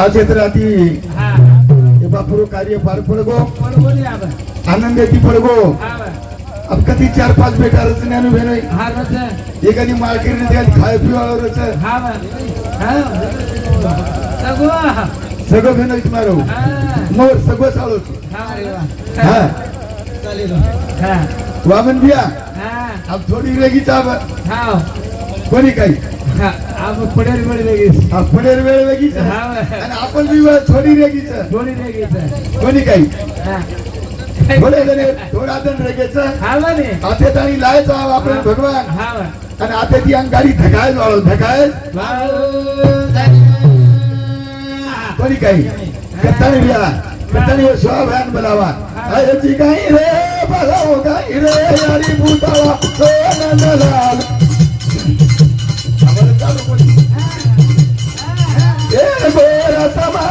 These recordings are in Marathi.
हे बापुरो कार्य पार पडगो. आनंदाची पडगो. अब कधी चार पाच बेकार ज्ञान भेनो हा रच. एखादी मार्केट एखादी खाय. हा. सगळं. भेनो मारो हा. मोर सगळं चालवतो हा. वामन बिया. अब थोडी रेगीचा अब हा. कोणी काही पडेल पडेल लगेच. अब पडेर वेळ वेगळीच हा. आणि आपण बी वेळ थोडी रेगीच. कोणी काही? हा. थोडे जण थोडा जण रेगेचं हा. आते आणि लायचा आपण भगवान. हा. आणि आता ती अंगारी धकाय वाळू धकाय कोणी काही? कत्तानी बिया कत्तानी स्वाभान बोलावा. अयची काही रे बोलाव काही रे यारी भूतावा तो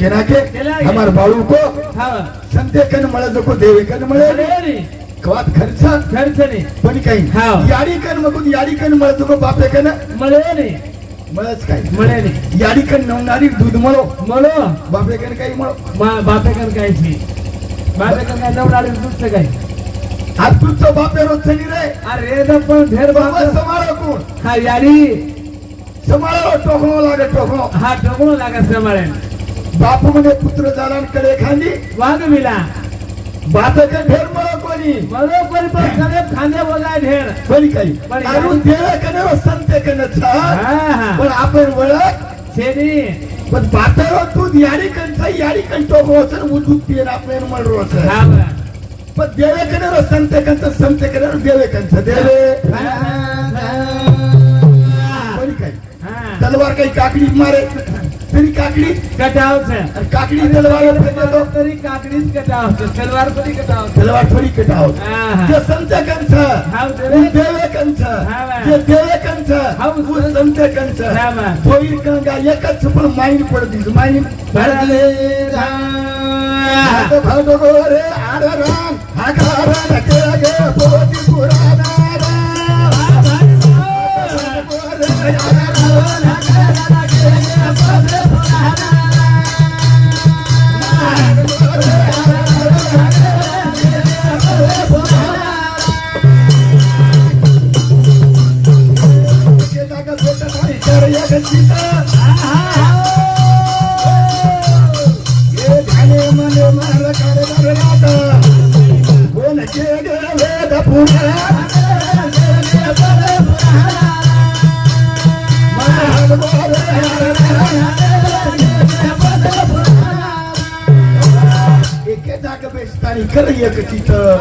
केना के केना. हमार बाळू को हा. संते कन मळे नको देवे कन मळे. कवात खर्च खर्च नाही पण काही हा. याडी कन मगून याडी कन मळे नको बापे कन मळे नाही मळच काय मळे नाही याडी कन नवणारी दूध मळो मळो। बापे कन काही मळो. मा बापेकर काय ची बापेकर काय नवडाळी दुसरं काय आज तुझं बापे रोज चली रे. अरे द पण ढेर बाबा बाबा समाळा कोण? हा यारी समाळा टोकणो लागे टोकणो. हा टोकणो लागा समाळे बापू म्हणे पुत्र जालांकडे खाली वाघ मिला. बापाचे ढेर मळो कोणी? मळो पण पण सगळे खांदे बघा ढेर कोणी काही अजून देवे कन संते हा पण आपण ओळख शेनी पण बापेरो दूध याडी कंचा याडी कंटो रोचन दूध पियन आपण म्हण रोच हा बा. पण देवे कने संते कंच संते कने देवे. कंच देवे कोणी काही. तलवार काही काकडी मारे. तरी काकडी कटावच आणि काकडी तलवार फेकतो तरी काकडीच कटावत तलवार तरी कटावत तलवार थोडी कटाव हा हा. जे संत कंच हा देवे. देवे कंच हा. जे देवे कंच हा, उ संत कंच हा बा. होईल कंगा एकच पण माईन पडतीस. माईन भरले हात भागो रे आडरान हाकारा नके गे पोती पुराणारा एके जाग बेसतानी कर एक तिथं.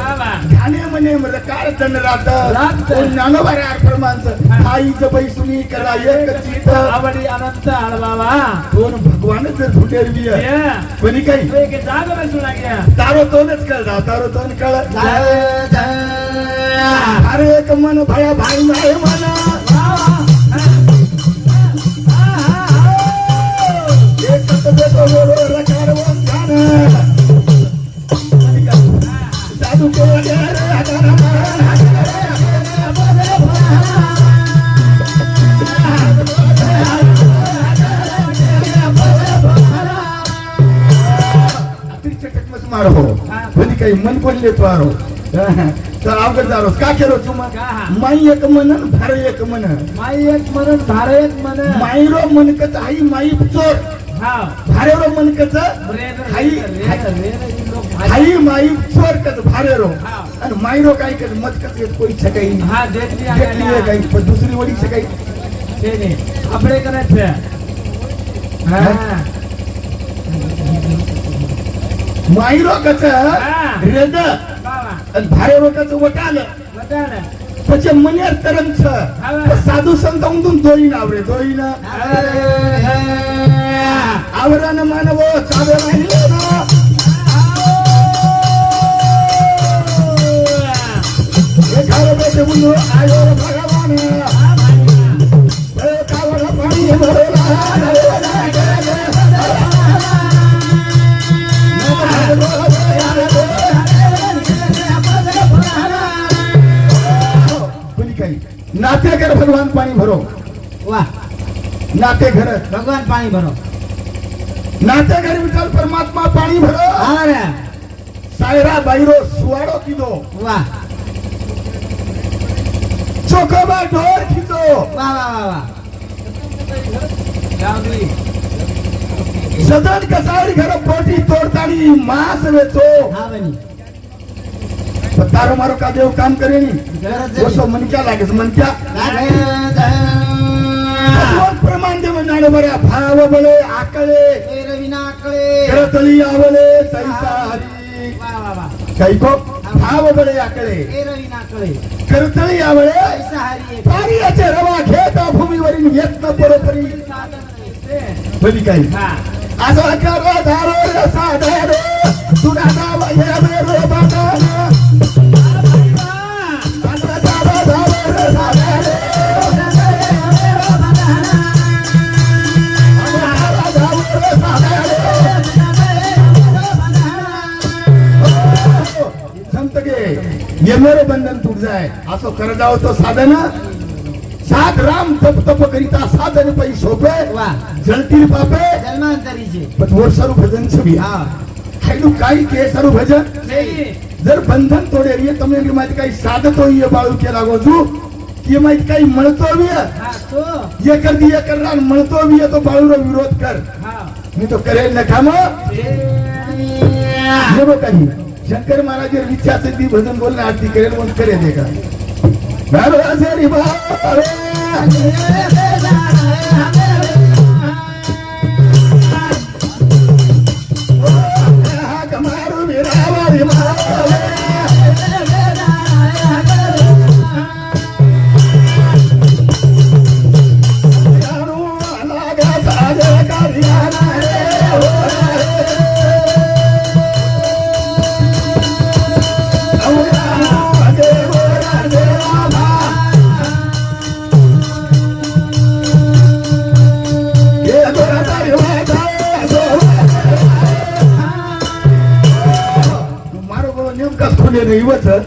ध्याने म्हणे मला काय दंड राहत. नानोबारे आक्रमांचं आईचं बैसुनी करा एक चित आवडी अनंत बाबा. दोन भगवानच फुटेर बी आहे. ये. कोणी काही? एक जाग बसून तारो तोनच कळ तारो तोन कळ. अरे एक मन भया भाई नाही काही मन पडले तो आरो तर अवघड आरोस का केलो तू मग माई एक मनन भार एक मन. माई एक मनन भार एक मन. माईरो मनकत आई माई चोर. भारेरो मनकच हाई खाई माई चोरकच भारेरो. आणि मायरो काय कर मतकच येत कोणी सकाळी काही पण दुसरी वडी सकाळी आपले करायचं. हा. मायरो कच रेद आणि भारेरो कच वटाल. वटाल. त्याचे मनियार तरंग साधू संत म्हणून दोईन आवरे दोईन आवरण मानव मानव भगवान. नाते घर भगवान पाणी भरो. वाह नाते घर. भगवान पाणी भरो. नाते घर विठ्ठल परमात्मा पाणी भरो. अरे सायरा बाईरो सुवाडो किदो वाह चोकोबा ढोर खितो वा वा वा सदन कसारी घर पोटी तोड़ताणी मास वेचो. हा बनी. तारो मारो का देव काम करे नहीं वो सब मन क्या लागे मन क्या प्रमाण देव नाड बऱ्या भाव बळे आकळे. करतली आवले तैसा हरी. कैको भाव बळे आकळे. करतली आवळे पारियाचे रवा घेत भूमीवरील येत न बरोबरी बरी काही. असं करा धारो साधारो. तुला नाव हे रे बाबा येणारे बंधन तुझं आहे. असं कर जाव तो साधन सात राम तप तप करीता साधन पै सोपे जलतील पापे. सर्व भजन छबी काही के सर्व भजन. जर बंधन तोडे तुम्ही तमने की माहिती काही साधतो ये बाळू केला गोजू ये माहिती काही म्हणतो बी ये. कर दी ये करणार म्हणतो बी तो बाळू विरोध कर. मी तो करेल न काम काही. शंकर महाराजेर इच्छा असेल ती भजन बोलणं आरती करेल म्हणून करेल एका 可以问成